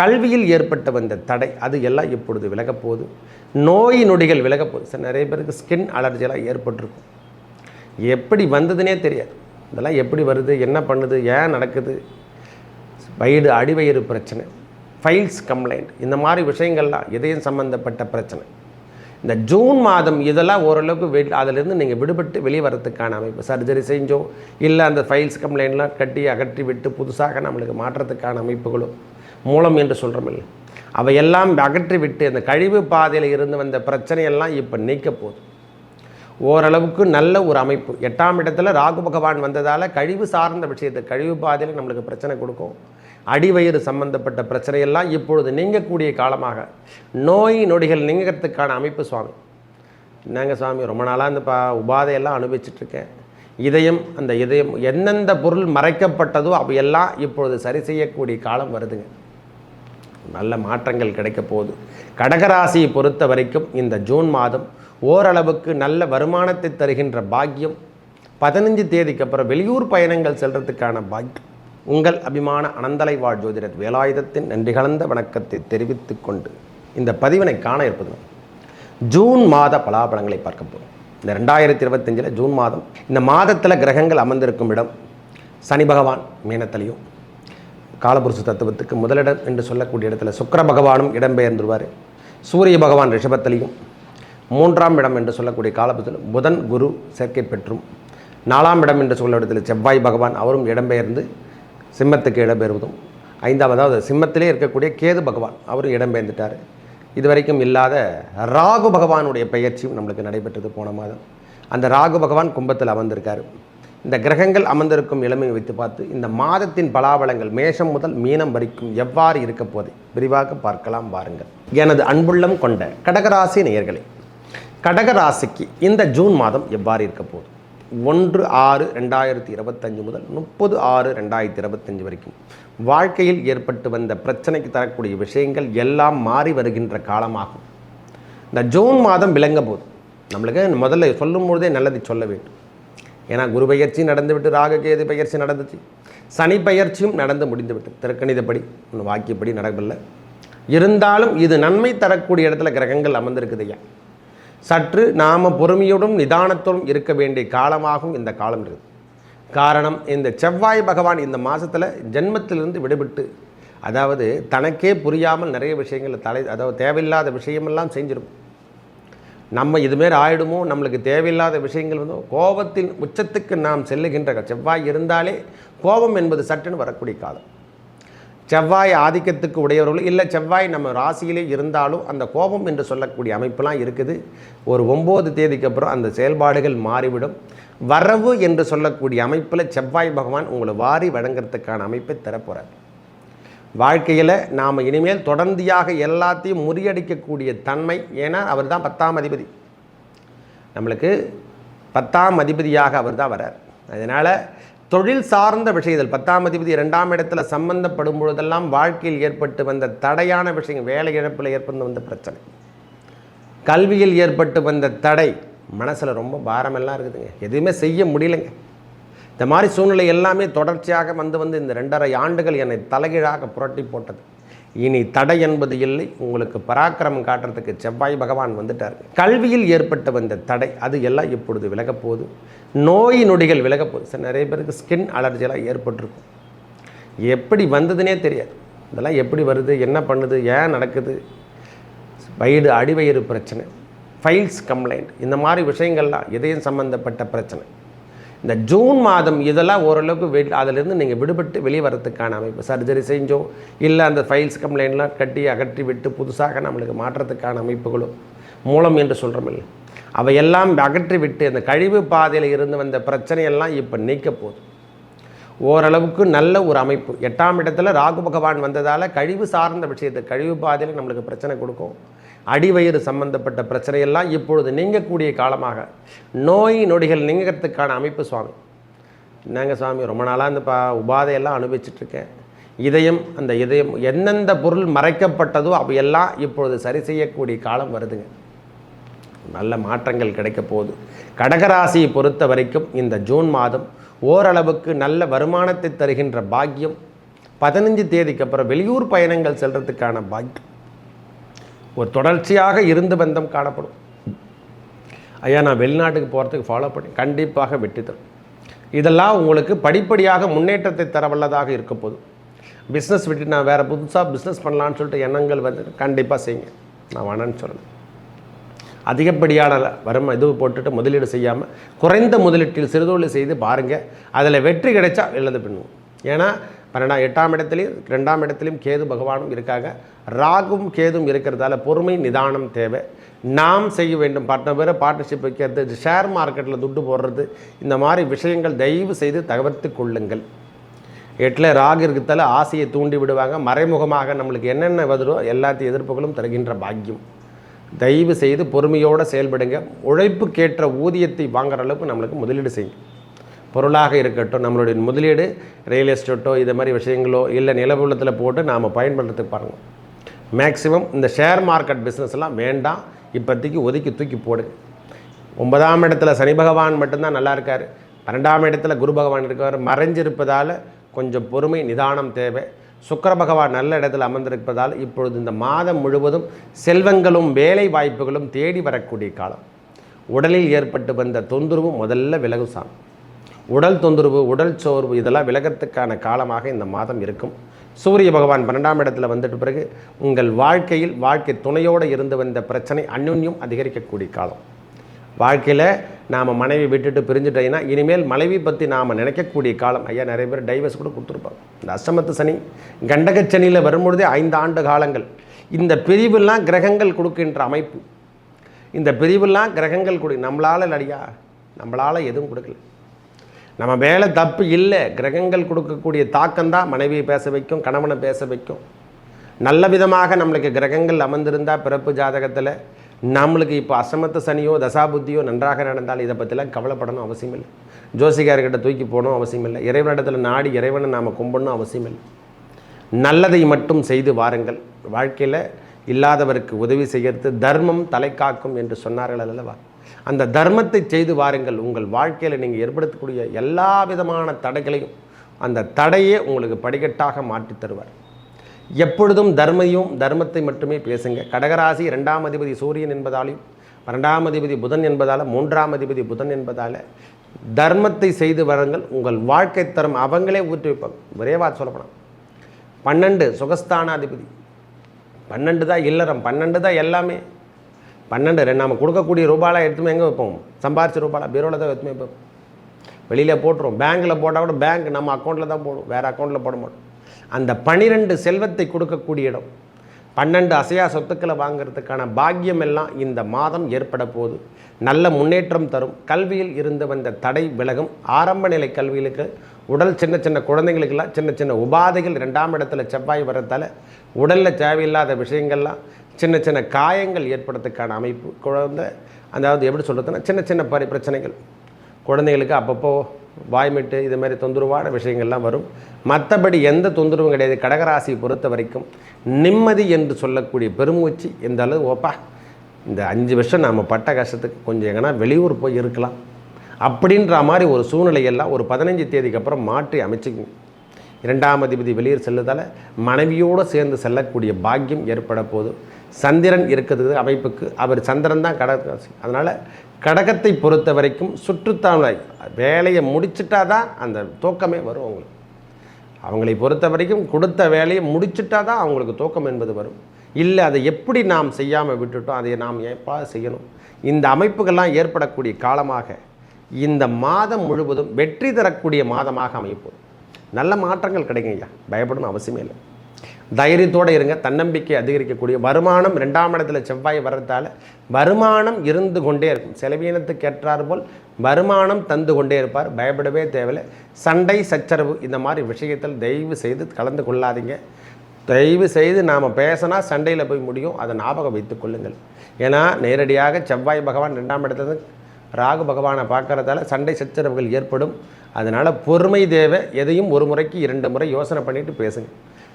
கல்வியில் ஏற்பட்ட வந்த தடை அது எல்லாம் இப்பொழுது விலகப்போகுது நோய் நொடிகள் விலகப்போகுது சார் நிறைய பேருக்கு ஸ்கின் அலர்ஜியெல்லாம் ஏற்பட்டிருக்கும். எப்படி வந்ததுனே தெரியாது. இதெல்லாம் எப்படி வருது என்ன பண்ணுது ஏன் நடக்குது? வயிறு அடிவயிறு பிரச்சனை ஃபைல்ஸ் கம்ப்ளைண்ட் இந்த மாதிரி விஷயங்கள்லாம் இதயம் சம்மந்தப்பட்ட பிரச்சனை. இந்த ஜூன் மாதம் இதெல்லாம் ஓரளவுக்கு வெ அதிலிருந்து நீங்கள் விடுபட்டு வெளியே வரத்துக்கான அமைப்பு. சர்ஜரி செஞ்சோ இல்லை அந்த ஃபைல்ஸ் கம்ப்ளைண்ட்லாம் கட்டி அகற்றி விட்டு புதுசாக நம்மளுக்கு மாற்றத்துக்கான அமைப்புகளோ மூலம் என்று சொல்கிறோம் இல்லை அவையெல்லாம் அகற்றி விட்டு அந்த கழிவு பாதையில் இருந்து வந்த பிரச்சனையெல்லாம் இப்போ நீக்க போகுது. ஓரளவுக்கு நல்ல ஒரு அமைப்பு. எட்டாம் இடத்துல ராகு பகவான் வந்ததால் கழிவு சார்ந்த விஷயத்தை கழிவு பாதையில் நம்மளுக்கு பிரச்சனை கொடுக்கும். அடிவயிறு சம்பந்தப்பட்ட பிரச்சனையெல்லாம் இப்பொழுது நீங்கக்கூடிய காலமாக. நோய் நொடிகள் நீங்கிறதுக்கான அமைப்பு சுவாமி. என்னங்க சுவாமி ரொம்ப நாளாக இந்த பா உபாதையெல்லாம் அனுபவிச்சிட்ருக்கேன். இதயம் அந்த இதயம் எந்தெந்த பொருள் மறைக்கப்பட்டதோ அவையெல்லாம் இப்பொழுது சரி செய்யக்கூடிய காலம் வருதுங்க. நல்ல மாற்றங்கள் கிடைக்க போகுது. கடகராசியை பொறுத்த வரைக்கும் இந்த ஜூன் மாதம் ஓரளவுக்கு நல்ல வருமானத்தை தருகின்ற பாக்கியம். பதினஞ்சு தேதிக்கு அப்புறம் வெளியூர் பயணங்கள் செல்றதுக்கான பாக்கியம். உங்கள் அபிமான அனந்தலை வாழ் ஜோதிடர் வேலாயுதத்தின் நன்றி கலந்த வணக்கத்தை தெரிவித்து கொண்டு இந்த பதிவினை காண இருப்பது ஜூன் மாத பலாபலங்களை பார்க்க போகிறோம் இந்த ரெண்டாயிரத்தி இருபத்தஞ்சில் ஜூன் மாதம் இந்த மாதத்தில் கிரகங்கள் அமர்ந்திருக்கும் இடம் சனி பகவான் மீனத்திலையும் காலபுருஷ தத்துவத்துக்கு முதலிடம் என்று சொல்லக்கூடிய இடத்துல சுக்கர பகவானும் இடம்பெயர்ந்துருவார். சூரிய பகவான் ரிஷபத்திலையும் மூன்றாம் இடம் என்று சொல்லக்கூடிய காலபுரத்தில் புதன் குரு சேர்க்கை பெற்றும். நாலாம் இடம் என்று சொல்ல இடத்துல செவ்வாய் பகவான் அவரும் இடம்பெயர்ந்து சிம்மத்துக்கு இடம்பெயர்வதும். ஐந்தாம் அதாவது சிம்மத்திலே இருக்கக்கூடிய கேது பகவான் அவரும் இடம்பெயர்ந்துட்டார். இதுவரைக்கும் இல்லாத ராகு பகவானுடைய பெயர்ச்சியும் நம்மளுக்கு நடைபெற்றது போன மாதம். அந்த ராகு பகவான் கும்பத்தில் அமர்ந்திருக்காரு. இந்த கிரகங்கள் அமர்ந்திருக்கும் இளமையை வைத்து பார்த்து இந்த மாதத்தின் பலாபலங்கள் மேஷம் முதல் மீனம் வரைக்கும் எவ்வாறு இருக்க போதை விரிவாக பார்க்கலாம் வாருங்கள். எனது அன்புள்ளம் கொண்ட கடகராசி நேயர்களே கடகராசிக்கு இந்த ஜூன் மாதம் எவ்வாறு இருக்க போகுது? ஒன்று ஆறு ரெண்டாயிரத்தி இருபத்தஞ்சு முதல் முப்பது ஆறு ரெண்டாயிரத்தி இருபத்தஞ்சு வரைக்கும். வாழ்க்கையில் ஏற்பட்டு வந்த பிரச்சனைக்கு தரக்கூடிய விஷயங்கள் எல்லாம் மாறி வருகின்ற காலமாகும். இந்த ஜூன் மாதம் விளங்க போது நம்மளுக்கு முதல்ல சொல்லும் பொழுதே நல்லதை சொல்ல வேண்டும். ஏன்னா குரு பயிற்சி நடந்துவிட்டு ராககேது பயிற்சி நடந்துச்சு. சனி பயிற்சியும் நடந்து முடிந்துவிட்டு திறக்கணிதப்படி ஒன்று வாக்கியப்படி நடக்கவில்லை. இருந்தாலும் இது நன்மை தரக்கூடிய இடத்துல கிரகங்கள் அமர்ந்திருக்குது ஐயா. சற்று நாம் பொறுமையோடும் நிதானத்தோடும் இருக்க வேண்டிய காலமாகவும் இந்த காலம் இருக்குது. காரணம் இந்த செவ்வாய் பகவான் இந்த மாதத்தில் ஜென்மத்திலிருந்து விடுபட்டு அதாவது தனக்கே புரியாமல் நிறைய விஷயங்கள் தலை அதாவது தேவையில்லாத விஷயமெல்லாம் செஞ்சிருக்கும் நம்ம இதுமாரி ஆயிடுமோ? நம்மளுக்கு தேவையில்லாத விஷயங்கள் வந்து? கோபத்தின் உச்சத்துக்கு நாம் செல்லுகின்ற செவ்வாய் இருந்தாலே கோபம் என்பது சட்டுன்னு வரக்கூடிய காலம். செவ்வாய் ஆதிக்கத்துக்கு உடையவர்கள் இல்லை செவ்வாய் நம்ம ராசியிலே இருந்தாலும் அந்த கோபம் என்று சொல்லக்கூடிய அமைப்பெல்லாம் இருக்குது. ஒரு ஒம்பது தேதிக்கு அப்புறம் அந்த செயல்பாடுகள் மாறிவிடும். வரவு என்று சொல்லக்கூடிய அமைப்பில் செவ்வாய் பகவான் உங்களை வாரி வழங்குறதுக்கான அமைப்பை தரப்போகிறார் வாழ்க்கையில் நாம் இனிமேல் தொடர்ந்தியாக எல்லாத்தையும் முறியடிக்கக்கூடிய தன்மை ஏன்னா அவர் தான் பத்தாம் அதிபதி. நம்மளுக்கு பத்தாம் அதிபதியாக அவர் தான் வரார் அதனால் தொழில் சார்ந்த விஷயத்தில் பத்தாம் அதிபதி ரெண்டாம் இடத்துல சம்பந்தப்படும் பொழுதெல்லாம் வாழ்க்கையில் ஏற்பட்டு வந்த தடையான விஷயங்கள் வேலை இழப்பில் ஏற்பட்டு வந்த பிரச்சனை கல்வியில் ஏற்பட்டு வந்த தடை மனசில் ரொம்ப பாரமெல்லாம் இருக்குதுங்க. எதுவுமே செய்ய முடியலைங்க. இந்த மாதிரி சூழ்நிலை எல்லாமே தொடர்ச்சியாக வந்து வந்து இந்த ரெண்டரை ஆண்டுகள் என்னை தலைகீழாக புரட்டி போட்டது. இனி தடை என்பது இல்லை. உங்களுக்கு பராக்கிரமம் காட்டுறதுக்கு செவ்வாய் பகவான் வந்துட்டார். கல்வியில் ஏற்பட்ட வந்த தடை அது எல்லாம் இப்பொழுது விலகப்போகுது நோய் நொடிகள் விலகப்போகுது சார் நிறைய பேருக்கு ஸ்கின் அலர்ஜியெல்லாம் ஏற்பட்டிருக்கும். எப்படி வந்ததுனே தெரியாது. இதெல்லாம் எப்படி வருது என்ன பண்ணுது ஏன் நடக்குது? வயிறு அடிவயிறு பிரச்சனை ஃபைல்ஸ் கம்ப்ளைண்ட் இந்த மாதிரி விஷயங்கள்லாம் இதயம் சம்மந்தப்பட்ட பிரச்சனை. இந்த ஜூன் மாதம் இதெல்லாம் ஓரளவுக்கு வெ அதிலிருந்து நீங்கள் விடுபட்டு வெளியே வரத்துக்கான அமைப்பு. சர்ஜரி செஞ்சோ இல்லை அந்த ஃபைல்ஸ் கம்ப்ளைண்ட்லாம் கட்டி அகற்றி விட்டு புதுசாக நம்மளுக்கு மாற்றத்துக்கான அமைப்புகளோ மூலம் என்று சொல்கிறோமில்ல அவையெல்லாம் அகற்றி விட்டு அந்த கழிவு பாதையில் இருந்து வந்த பிரச்சனையெல்லாம் இப்போ நீக்க போகுது. ஓரளவுக்கு நல்ல ஒரு அமைப்பு. எட்டாம் இடத்துல ராகு பகவான் வந்ததால் கழிவு சார்ந்த விஷயத்தை கழிவு பாதையில் நம்மளுக்கு பிரச்சனை கொடுக்கும். அடிவயிறு சம்பந்தப்பட்ட பிரச்சனையெல்லாம் இப்பொழுது நீங்கக்கூடிய காலமாக நோய் நொடிகள் நீங்கிறதுக்கான அமைப்பு சுவாமி. என்னங்க சுவாமி ரொம்ப நாளாக இந்த பா உபாதையெல்லாம் அனுபவிச்சிட்ருக்கேன். இதயம் அந்த இதயம் எந்தெந்த பொருள் மறைக்கப்பட்டதோ அவையெல்லாம் இப்பொழுது சரி செய்யக்கூடிய காலம் வருதுங்க. நல்ல மாற்றங்கள் கிடைக்க போகுது. கடகராசியை பொறுத்த வரைக்கும் இந்த ஜூன் மாதம் ஓரளவுக்கு நல்ல வருமானத்தை தருகின்ற பாக்கியம். பதினஞ்சு தேதிக்கு அப்புறம் வெளியூர் பயணங்கள் செல்றதுக்கான பாக்கியம். ஒரு தொடர்ச்சியாக இருந்து பந்தம் காணப்படும். ஐயா நான் வெளிநாட்டுக்கு போகிறதுக்கு ஃபாலோ பண்ணி கண்டிப்பாக வெற்றி தரும். இதெல்லாம் உங்களுக்கு படிப்படியாக முன்னேற்றத்தை தரவல்லதாக இருக்க போகுது பிஸ்னஸ் விட்டு நான் வேறு புதுசாக பிஸ்னஸ் பண்ணலான்னு சொல்லிட்டு எண்ணங்கள் வந்து கண்டிப்பாக செய்யுங்க. நான் வேணான்னு சொல்லலை அதிகப்படியான வரும் இது போட்டுட்டு முதலீடு செய்யாமல் குறைந்த முதலீட்டில் சிறுதொழில் செய்து பாருங்கள் அதில் வெற்றி கிடைச்சா எழுத பண்ணுவோம் ஏன்னா பன்னெண்டாம் எட்டாம் இடத்துலையும் ரெண்டாம் இடத்துலையும் கேது பகவானும் இருக்காங்க. ராகும் கேதும் இருக்கிறதால பொறுமை நிதானம் தேவை. நாம் செய்ய வேண்டும். பட்ட பேரை பார்ட்னர்ஷிப் வைக்கிறது. ஷேர் மார்க்கெட்டில் துட்டு போடுறது. இந்த மாதிரி விஷயங்கள் தயவு செய்து தவிர்த்து கொள்ளுங்கள். எட்டில் ராகு இருக்கிறதால ஆசையை தூண்டி விடுவாங்க. மறைமுகமாக நம்மளுக்கு என்னென்ன வருதோ எல்லாத்தையும் எதிர்ப்புகளும் தருகின்ற பாக்கியம். தயவு செய்து பொறுமையோடு செயல்படுங்க. உழைப்புக்கேற்ற ஊதியத்தை வாங்குற அளவுக்கு நம்மளுக்கு முதலீடு செய்யும் பொருளாக இருக்கட்டும் நம்மளுடைய முதலீடு ரியல் எஸ்டேட்டோ இது மாதிரி விஷயங்களோ இல்லை நிலவுலத்தில் போட்டு நாம் பயன்படுறதுக்கு பாருங்கள் மேக்ஸிமம் இந்த ஷேர் மார்க்கெட் பிஸ்னஸ்லாம் வேண்டாம். இப்போதைக்கு ஒதுக்கி தூக்கி போடுங்க ஒன்பதாம் இடத்துல சனி பகவான் மட்டும்தான் நல்லா இருக்கார். பன்னெண்டாம் இடத்துல குரு பகவான் இருக்கார். மறைஞ்சிருப்பதால் கொஞ்சம் பொறுமை நிதானம் தேவை. சுக்கர பகவான் நல்ல இடத்தில் அமர்ந்திருப்பதால் இப்பொழுது இந்த மாதம் முழுவதும் செல்வங்களும் வேலை வாய்ப்புகளும் தேடி வரக்கூடிய காலம். உடலில் ஏற்பட்டு வந்த தொந்தரவும் முதல்ல விலகு சாமி உடல் தொந்தரவு உடல் சோர்வு இதெல்லாம் விலகத்துக்கான காலமாக இந்த மாதம் இருக்கும். சூரிய பகவான் பன்னெண்டாம் இடத்துல வந்துட்ட பிறகு உங்கள் வாழ்க்கையில் வாழ்க்கை துணையோடு இருந்து வந்த பிரச்சனை அந்யுன்யம் அதிகரிக்கக்கூடிய காலம். வாழ்க்கையில் நாம் மனைவி விட்டுட்டு பிரிஞ்சுட்டீங்கன்னா இனிமேல் மனைவி பற்றி நாம் நினைக்கக்கூடிய காலம். ஐயா நிறைய பேர் டைவர்ஸ் கூட கொடுத்துருப்பாங்க. இந்த அஷ்டமத்து சனி கண்டகச் சனியில் வரும்பொழுதே ஐந்து ஆண்டு காலங்கள். இந்த பிரிவுலாம் கிரகங்கள் கொடுக்கின்ற அமைப்பு. இந்த பிரிவெல்லாம் கிரகங்கள் கொடு நம்மளால் இல்லையா? நம்மளால் எதுவும் கொடுக்கல. நம்ம வேலை தப்பு இல்லை. கிரகங்கள் கொடுக்கக்கூடிய தாக்கம் தான் மனைவியை பேச வைக்கும் கணவனை பேச வைக்கும். நல்ல விதமாக நம்மளுக்கு கிரகங்கள் அமர்ந்திருந்தால் பிறப்பு ஜாதகத்தில் நம்மளுக்கு இப்போ அசமத்த சனியோ தசாபுத்தியோ நன்றாக நடந்தால் இதை பற்றிலாம் கவலைப்படணும் அவசியம் இல்லை. ஜோசிகார்கிட்ட தூக்கி போகணும் அவசியம் இல்லை. இறைவனிடத்தில் நாடி இறைவனை நாம் கும்பிடணும் அவசியம் இல்லை. நல்லதை மட்டும் செய்து வாருங்கள். வாழ்க்கையில் இல்லாதவருக்கு உதவி செய்கிறது தர்மம் தலை காக்கும் என்று சொன்னார்கள் அல்லவா? அந்த தர்மத்தை செய்து வாருங்கள். உங்கள் வாழ்க்கையில் நீங்கள் ஏற்படுத்தக்கூடிய எல்லா விதமான தடைகளையும் அந்த தடையே உங்களுக்கு படிக்கட்டாக மாற்றி தருவார். எப்பொழுதும் தர்மையும் தர்மத்தை மட்டுமே பேசுங்க. கடகராசி ரெண்டாம் அதிபதி சூரியன் என்பதாலையும் பன்னெண்டாம் அதிபதி புதன் என்பதால் மூன்றாம் அதிபதி புதன் என்பதால் தர்மத்தை செய்து வரங்கள். உங்கள் வாழ்க்கை தரம் அவங்களே ஊற்றி வைப்பாங்க சொல்லப்படும் சொல்லப்போனால் பன்னெண்டு சுகஸ்தானாதிபதி. பன்னெண்டு தான் இல்லறம் பன்னெண்டு தான் எல்லாமே. பன்னெண்டு ரெண்டு நம்ம கொடுக்கக்கூடிய ரூபாலாம் எடுத்துமே எங்கே வைப்போம்? சம்பாரிச்ச ரூபாயெலாம் பீரோவில் தான் எடுத்துமே வைப்போம். வெளியில் போட்டுரும் பேங்க்கில் போட்டால் கூட பேங்க் நம்ம அக்கௌண்ட்டில் தான் போடும் வேறு அக்கௌண்ட்டில் போட மாட்டோம். அந்த பனிரெண்டு செல்வத்தை கொடுக்கக்கூடிய இடம். பன்னெண்டு அசையா சொத்துக்களை வாங்குறதுக்கான பாக்கியம் எல்லாம் இந்த மாதம் ஏற்பட போகுது. நல்ல முன்னேற்றம் தரும். கல்வியில் இருந்து வந்த தடை விலகும். ஆரம்ப நிலை கல்விகளுக்கு உடல் சின்ன சின்ன குழந்தைங்களுக்கெல்லாம் சின்ன சின்ன உபாதைகள் ரெண்டாம் இடத்துல செவ்வாய் வரத்தால் உடலில் தேவையில்லாத விஷயங்கள்லாம் சின்ன சின்ன காயங்கள் ஏற்படுறதுக்கான அமைப்பு குழந்தை அதாவது எப்படி சொல்கிறதுனா சின்ன சின்ன பரி பிரச்சனைகள். குழந்தைகளுக்கு அப்பப்போ வாய்மிட்டு இது மாதிரி தொந்தரவான விஷயங்கள்லாம் வரும். மற்றபடி எந்த தொந்தரவும் கிடையாது. கடகராசியை பொறுத்த வரைக்கும் நிம்மதி என்று சொல்லக்கூடிய பெருமூச்சு இந்த அளவு ஓப்பா இந்த அஞ்சு வருஷம் நாம் பட்ட கஷ்டத்துக்கு கொஞ்சம் எங்கன்னா வெளியூர் போய் இருக்கலாம். அப்படின்ற மாதிரி ஒரு சூழ்நிலையெல்லாம் ஒரு பதினஞ்சு தேதிக்கு அப்புறம் மாற்றி அமைச்சுக்குங்க. இரண்டாம் அதிபதி வெளியூர் செல்லுதால் மனைவியோடு சேர்ந்து செல்லக்கூடிய பாக்கியம் ஏற்பட போது சந்திரன் இருக்கிறது அமைப்புக்கு அவர் சந்திரன் தான் கடகராசி அதனால் கடகத்தை பொறுத்த வரைக்கும் சுற்றுத்தாழ்வாய் வேலையை முடிச்சிட்டா தான் அந்த தூக்கமே வரும் அவங்களுக்கு. அவங்களை பொறுத்த வரைக்கும் கொடுத்த வேலையை முடிச்சிட்டா தான் அவங்களுக்கு தூக்கம் என்பது வரும். இல்லை அதை எப்படி நாம் செய்யாமல் விட்டுட்டோம் அதை நாம் எப்பா செய்யணும்? இந்த அமைப்புகள்லாம் ஏற்படக்கூடிய காலமாக இந்த மாதம் முழுவதும் வெற்றி தரக்கூடிய மாதமாக அமைப்போம் நல்ல மாற்றங்கள் கிடைக்கும் ஐயா பயப்படணும் அவசியமே இல்லை. தைரியத்தோடு இருங்க. தன்னம்பிக்கை அதிகரிக்கக்கூடிய வருமானம் ரெண்டாம் இடத்துல செவ்வாய் வர்றதால வருமானம் இருந்து கொண்டே இருக்கும். செலவீனத்துக்கு ஏற்றார் போல் வருமானம் தந்து கொண்டே இருப்பார். பயப்படவே தேவையில்லை. சண்டை சச்சரவு இந்த மாதிரி விஷயத்தில் தயவு செய்து கலந்து கொள்ளாதீங்க. தயவு செய்து நாம் பேசினா சண்டையில் போய் முடியும். அதை ஞாபகம் வைத்துக் கொள்ளுங்கள். ஏன்னா நேரடியாக செவ்வாய் பகவான் ரெண்டாம் இடத்துல ராகு பகவானை பார்க்கறதால சண்டை சச்சரவுகள் ஏற்படும். அதனால் பொறுமை தேவை. எதையும் ஒரு முறைக்கு இரண்டு முறை யோசனை பண்ணிட்டு பேசுங்க.